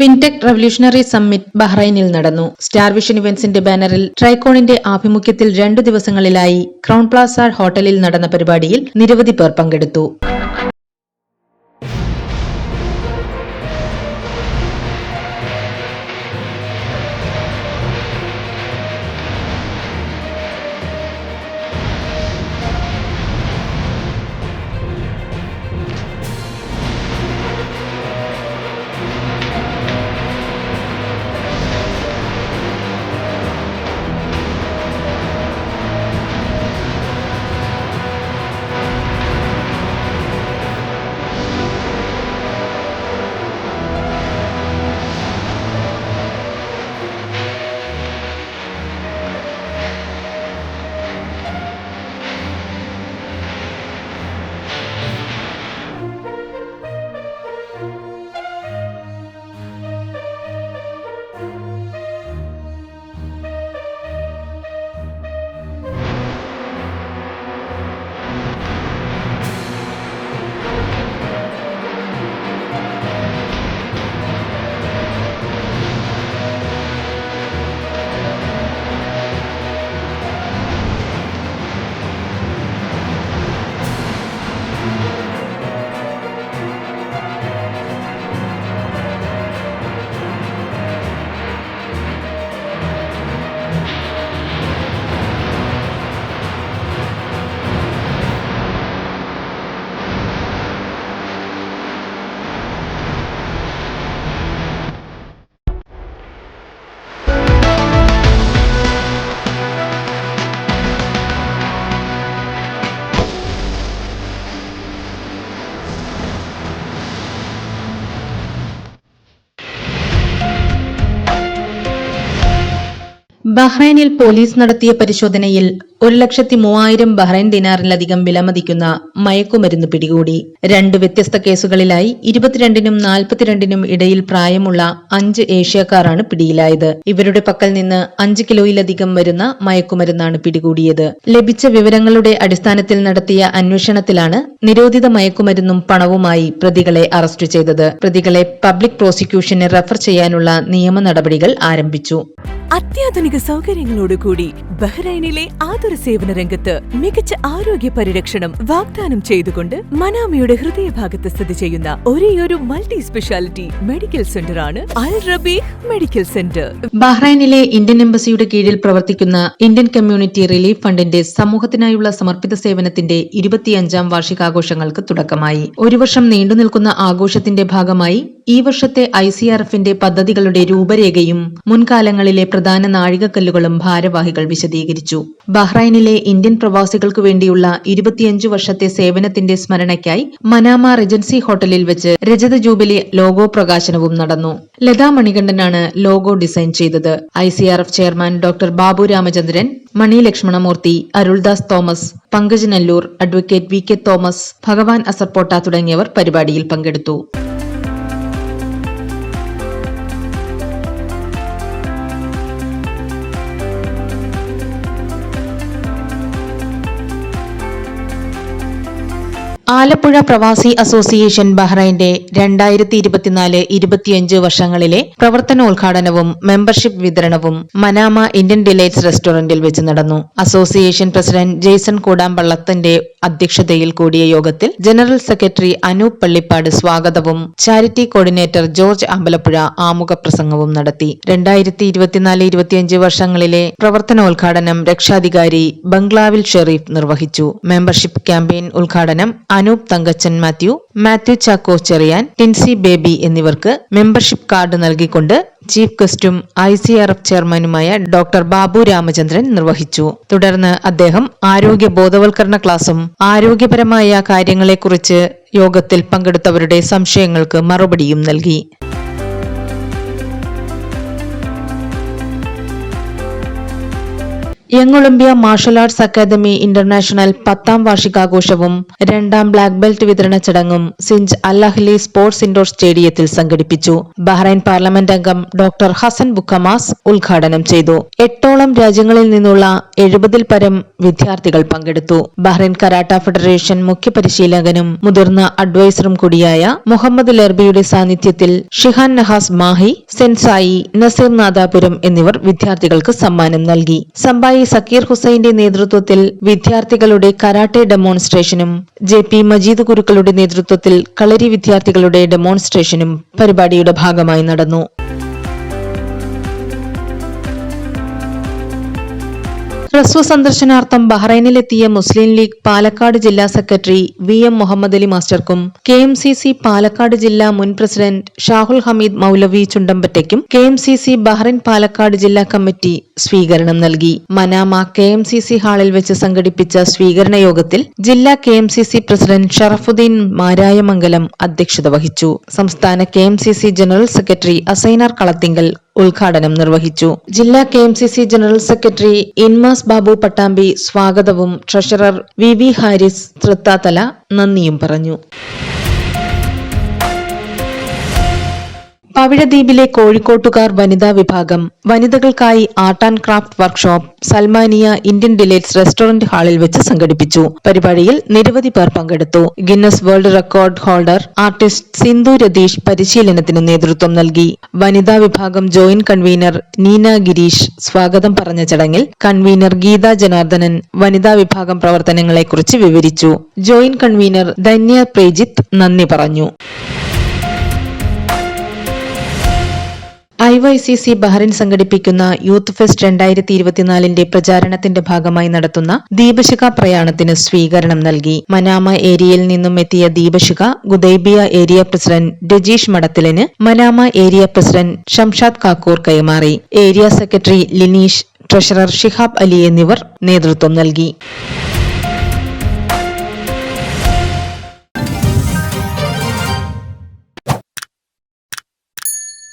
Fintech revolutionary summit ബഹ്റൈനിൽ നടന്നു. Star vision ഇവന്റ്സിന്റെ ബാനറിൽ ട്രൈക്കോണിന്റെ ആഭിമുഖ്യത്തിൽ രണ്ടു ദിവസങ്ങളിലായി ക്രൗൺ പ്ലാസ ഹോട്ടലിൽ നടന്ന പരിപാടിയിൽ നിരവധി പേർ പങ്കെടുത്തു. ബഹ്റൈനിൽ പോലീസ് നടത്തിയ പരിശോധനയിൽ ഒരു ലക്ഷത്തി മൂവായിരം ബഹ്റൈൻ ദിനാറിലധികം വിലമതിക്കുന്ന മയക്കുമരുന്ന് പിടികൂടി. രണ്ട് വ്യത്യസ്ത കേസുകളിലായി ഇരുപത്തിരണ്ടിനും നാൽപ്പത്തിരണ്ടിനും ഇടയിൽ പ്രായമുള്ള അഞ്ച് ഏഷ്യക്കാരാണ് പിടിയിലായത്. ഇവരുടെ പക്കൽ നിന്ന് അഞ്ച് കിലോയിലധികം വരുന്ന മയക്കുമരുന്നാണ് പിടികൂടിയത്. ലഭിച്ച വിവരങ്ങളുടെ അടിസ്ഥാനത്തിൽ നടത്തിയ അന്വേഷണത്തിലാണ് നിരോധിത മയക്കുമരുന്നും പണവുമായി പ്രതികളെ അറസ്റ്റ് ചെയ്തത്. പ്രതികളെ പബ്ലിക് പ്രോസിക്യൂഷന് റഫർ ചെയ്യാനുള്ള നിയമ നടപടികൾ ആരംഭിച്ചു. അത്യാധുനിക സൗകര്യങ്ങളോടുകൂടി ബഹ്റൈനിലെ ആതുര സേവന രംഗത്ത് മികച്ച ആരോഗ്യ പരിരക്ഷണം വാഗ്ദാനം ചെയ്തുകൊണ്ട് മനാമയുടെ ഹൃദയഭാഗത്ത് സ്ഥിതി ചെയ്യുന്ന ഒരേയൊരു മൾട്ടി സ്പെഷ്യാലിറ്റി മെഡിക്കൽ സെന്ററാണ് അൽ റബീഹ് മെഡിക്കൽ സെന്റർ. ബഹ്റൈനിലെ ഇന്ത്യൻ എംബസിയുടെ കീഴിൽ പ്രവർത്തിക്കുന്ന ഇന്ത്യൻ കമ്മ്യൂണിറ്റി റിലീഫ് ഫണ്ടിന്റെ സമൂഹത്തിനായുള്ള സമർപ്പിത സേവനത്തിന്റെ ഇരുപത്തിയഞ്ചാം വാർഷികാഘോഷങ്ങൾക്ക് തുടക്കമായി. ഒരു വർഷം നീണ്ടുനിൽക്കുന്ന ആഘോഷത്തിന്റെ ഭാഗമായി ഈ വർഷത്തെ ഐ സി ആർ എഫിന്റെ പദ്ധതികളുടെ രൂപരേഖയും മുൻകാലങ്ങളിലെ പ്രധാന നാഴികക്കല്ലുകളും ഭാരവാഹികൾ വിശദീകരിച്ചു. ബഹ്റൈനിലെ ഇന്ത്യൻ പ്രവാസികൾക്കു വേണ്ടിയുള്ള ഇരുപത്തിയഞ്ചു വർഷത്തെ സേവനത്തിന്റെ സ്മരണയ്ക്കായി മനാമ റെജൻസി ഹോട്ടലിൽ വെച്ച് രജത ജൂബിലി ലോഗോ പ്രകാശനവും നടന്നു. ലതാ മണികണ്ഠനാണ് ലോഗോ ഡിസൈൻ ചെയ്തത്. I chairman doctor Babu Ramachandran Mani Lakshmanamurthy Aruldas Thomas Pankaj Nallur advocate V K Thomas Bhagwan Asarpota തുടങ്ങിയവർ പരിപാടിയിൽ പങ്കെടുത്തു. ആലപ്പുഴ പ്രവാസി അസോസിയേഷൻ ബഹ്റൈന്റെ രണ്ടായിരത്തി ഇരുപത്തിനാല് ഇരുപത്തിയഞ്ച് വർഷങ്ങളിലെ പ്രവർത്തനോദ്ഘാടനവും മെമ്പർഷിപ്പ് വിതരണവും മനാമ ഇന്ത്യൻ ഡിലൈറ്റ്സ് റെസ്റ്റോറന്റിൽ വെച്ച് നടന്നു. അസോസിയേഷൻ പ്രസിഡന്റ് ജെയ്സൺ കൂടാമ്പള്ളത്തിന്റെ അധ്യക്ഷതയിൽ കൂടിയ യോഗത്തിൽ ജനറൽ സെക്രട്ടറി അനൂപ് പള്ളിപ്പാട് സ്വാഗതവും ചാരിറ്റി കോർഡിനേറ്റർ ജോർജ് അമ്പലപ്പുഴ ആമുഖ പ്രസംഗവും നടത്തി. രണ്ടായിരത്തി ഇരുപത്തിനാല് ഇരുപത്തിയഞ്ച് വർഷങ്ങളിലെ പ്രവർത്തനോദ്ഘാടനം രക്ഷാധികാരി ബംഗ്ലാവിൽ ഷെറീഫ് നിർവഹിച്ചു. മെമ്പർഷിപ്പ് ക്യാമ്പയിൻ ഉദ്ഘാടനം അനൂപ് തങ്കച്ചൻ മാത്യു മാത്യു ചാക്കോ ചെറിയാൻ ടിൻസി ബേബി എന്നിവർക്ക് മെമ്പർഷിപ്പ് കാർഡ് നൽകിക്കൊണ്ട് ചീഫ് ഗസ്റ്റും ഐ സി ആർ എഫ് ചെയർമാനുമായ ഡോക്ടർ ബാബു രാമചന്ദ്രൻ നിർവഹിച്ചു. തുടർന്ന് അദ്ദേഹം ആരോഗ്യ ബോധവൽക്കരണ ക്ലാസും ആരോഗ്യപരമായ കാര്യങ്ങളെക്കുറിച്ച് യോഗത്തിൽ പങ്കെടുത്തവരുടെ സംശയങ്ങൾക്ക് മറുപടിയും നൽകി. Young Olympia Martial Arts Academy International പത്താം വാർഷികാഘോഷവും രണ്ടാം ബ്ലാക്ക് ബെൽറ്റ് വിതരണ ചടങ്ങും സിഞ്ച് അല്ലഹ്ലി സ്പോർട്സ് ഇൻഡോർ സ്റ്റേഡിയത്തിൽ സംഘടിപ്പിച്ചു. ബഹ്റൈൻ പാർലമെന്റ് അംഗം ഡോക്ടർ ഹസൻ ബുക്കമാസ് ഉദ്ഘാടനം ചെയ്തു. എട്ടോളം രാജ്യങ്ങളിൽ നിന്നുള്ള എഴുപതിൽ പരം വിദ്യാർത്ഥികൾ പങ്കെടുത്തു. ബഹ്റൈൻ കരാട്ട ഫെഡറേഷൻ മുഖ്യ പരിശീലകനും മുതിർന്ന അഡ്വൈസറും കൂടിയായ മുഹമ്മദ് ലർബിയുടെ സാന്നിധ്യത്തിൽ ഷിഹാൻ നഹാസ് മാഹി സെൻസായി നസീർ നാദാപുരം എന്നിവർ വിദ്യാർത്ഥികൾക്ക് സമ്മാനം നൽകി. സമ്പായി സക്കീർ ഹുസൈന്റെ നേതൃത്വത്തിൽ വിദ്യാർത്ഥികളുടെ കരാട്ടെ ഡെമോൺസ്ട്രേഷനും ജെ പി മജീദ് ഗുരുക്കളുടെ നേതൃത്വത്തിൽ കളരി വിദ്യാർത്ഥികളുടെ ഡെമോൺസ്ട്രേഷനും പരിപാടിയുടെ ഭാഗമായി നടന്നു. ഹ്രസ്വ സന്ദർശനാർത്ഥം ബഹ്റൈനിലെത്തിയ മുസ്ലിം ലീഗ് പാലക്കാട് ജില്ലാ secretary V M Muhammad Ali മാസ്റ്റർക്കും K M C C Palakkad ജില്ലാ മുൻ പ്രസിഡന്റ് ഷാഹുൽ ഹമീദ് മൗലവി ചുണ്ടമ്പറ്റയ്ക്കും K M C C Bahrain Palakkad ജില്ലാ കമ്മിറ്റി സ്വീകരണം നൽകി. Manama K M C C ഹാളിൽ വെച്ച് സംഘടിപ്പിച്ച സ്വീകരണ യോഗത്തിൽ ജില്ലാ K M C C president Sharafuddin Marayamangalam അധ്യക്ഷത വഹിച്ചു. സംസ്ഥാന K M C C general secretary Asainar Kalathingal ഉദ്ഘാടനം നിർവഹിച്ചു. ജില്ലാ K general secretary Inmas Babu Pattambi സ്വാഗതവും treasurer V V Haris Thrithala നന്ദിയും പറഞ്ഞു. പവിഴദ്വീപിലെ കോഴിക്കോട്ടുകാർ വനിതാ വിഭാഗം വനിതകൾക്കായി art and craft workshop Salmaniya Indian Delights restaurant ഹാളിൽ വെച്ച് സംഘടിപ്പിച്ചു. പരിപാടിയിൽ നിരവധി പേർ പങ്കെടുത്തു. Guinness world record holder artist Sindhu Ratheesh പരിശീലനത്തിന് നേതൃത്വം നൽകി. വനിതാ വിഭാഗം ജോയിന്റ് കൺവീനർ നീന ഗിരീഷ് സ്വാഗതം പറഞ്ഞ ചടങ്ങിൽ കൺവീനർ ഗീത ജനാർദ്ദനൻ വനിതാ വിഭാഗം പ്രവർത്തനങ്ങളെക്കുറിച്ച് വിവരിച്ചു. ജോയിന്റ് കൺവീനർ ധന്യ പ്രേജിത്ത് നന്ദി പറഞ്ഞു. I Y C C Bahrain സംഘടിപ്പിക്കുന്ന യൂത്ത് ഫെസ്റ്റ് രണ്ടായിരത്തി ഇരുപത്തിനാലിന്റെ പ്രചാരണത്തിന്റെ ഭാഗമായി നടത്തുന്ന ദീപശിഖ പ്രയാണത്തിന് സ്വീകരണം നൽകി. മനാമ ഏരിയയിൽ നിന്നും എത്തിയ ദീപശിഖ Gudaibiya area president Rajeesh മടത്തിലിന് Manama area president Shamshad Kakkur കൈമാറി. Area secretary Lineesh treasurer Shihab Ali എന്നിവർ നേതൃത്വം നൽകി.